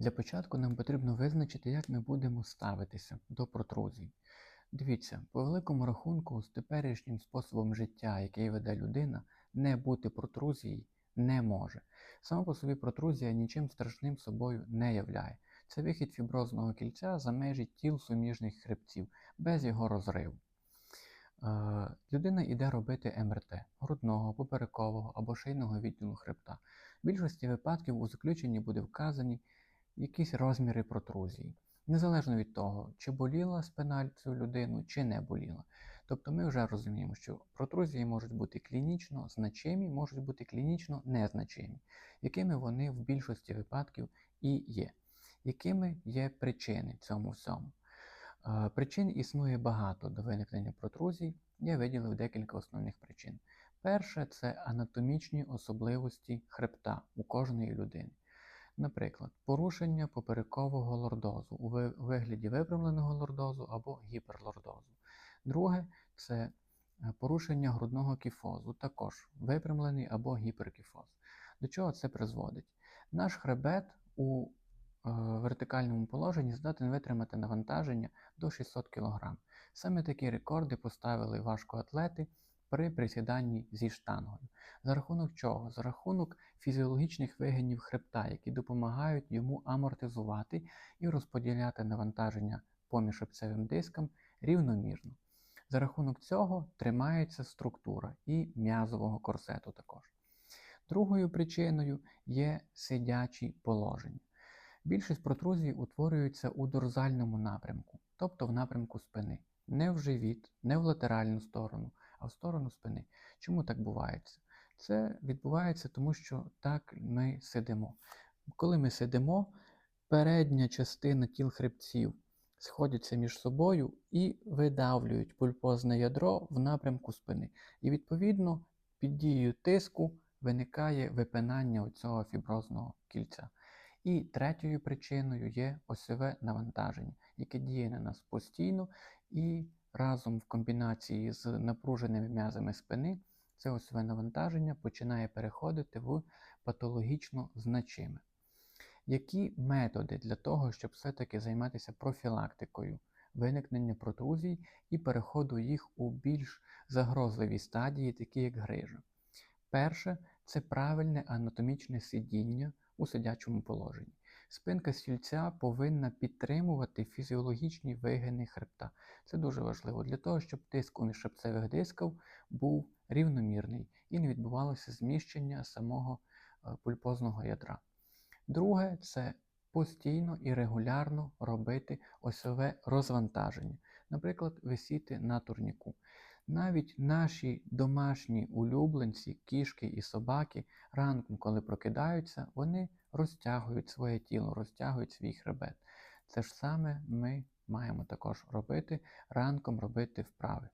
Для початку нам потрібно визначити, як ми будемо ставитися до протрузій. Дивіться, по великому рахунку, з теперішнім способом життя, який веде людина, не бути протрузії не може. Сама по собі протрузія нічим страшним собою не являє. Це вихід фіброзного кільця за межі тіл суміжних хребців, без його розриву. Е, людина йде робити МРТ грудного, поперекового або шийного відділу хребта. В більшості випадків у заключенні буде вказані якісь розміри протрузії, незалежно від того, чи боліла спина цю людину, чи не боліла. Тобто ми вже розуміємо, що протрузії можуть бути клінічно значимі, можуть бути клінічно незначимі, якими вони в більшості випадків і є. Якими є причини цьому всьому? Е, Причин існує багато до виникнення протрузій. Я виділив декілька основних причин. Перше це анатомічні особливості хребта у кожної людини. Наприклад, порушення поперекового лордозу у вигляді випрямленого лордозу або гіперлордозу. Друге це е, порушення грудного кіфозу, також випрямлений або гіперкіфоз. До чого це призводить? Наш хребет у е, вертикальному положенні здатен витримати навантаження до 600 кг. Саме такі рекорди поставили важкоатлети при присіданні зі штангою. За рахунок чого? За рахунок фізіологічних вигинів хребта, які допомагають йому амортизувати і розподіляти навантаження поміж шипцевим диском рівномірно. За рахунок цього тримається структура і м'язового корсету також. Другою причиною є сидячі положення. Більшість протрузій утворюються у дорзальному напрямку, тобто в напрямку спини, не в живіт, не в латеральну сторону, а в сторону спини. Чому так бувається? Це відбувається тому, що так ми сидимо. Коли ми сидимо, передня частина тіл хребців сходяться між собою і видавлюють пульпозне ядро в напрямку спини. І відповідно під дією тиску виникає випинання цього фіброзного кільця. І третьою причиною є осьове навантаження, яке діє на нас постійно і разом в комбінації з напруженими м'язами спини це осьове навантаження починає переходити в патологічно значиме. Які методи для того, щоб все-таки займатися профілактикою виникнення протрузій і переходу їх у більш загрозливі стадії, такі як грижа? Перше це правильне анатомічне сидіння у сидячому положенні. Спинка стільця повинна підтримувати фізіологічні вигини хребта. Це дуже важливо для того, щоб тиск у міжшипцевих дисків був рівномірний і не відбувалося зміщення самого е, пульпозного ядра. Друге це постійно і регулярно робити осьове розвантаження, наприклад, висіти на турніку. Навіть наші домашні улюбленці, кішки і собаки, ранком, коли прокидаються, вони розтягують своє тіло, розтягують свій хребет. Це ж саме ми маємо також робити ранком робити вправи.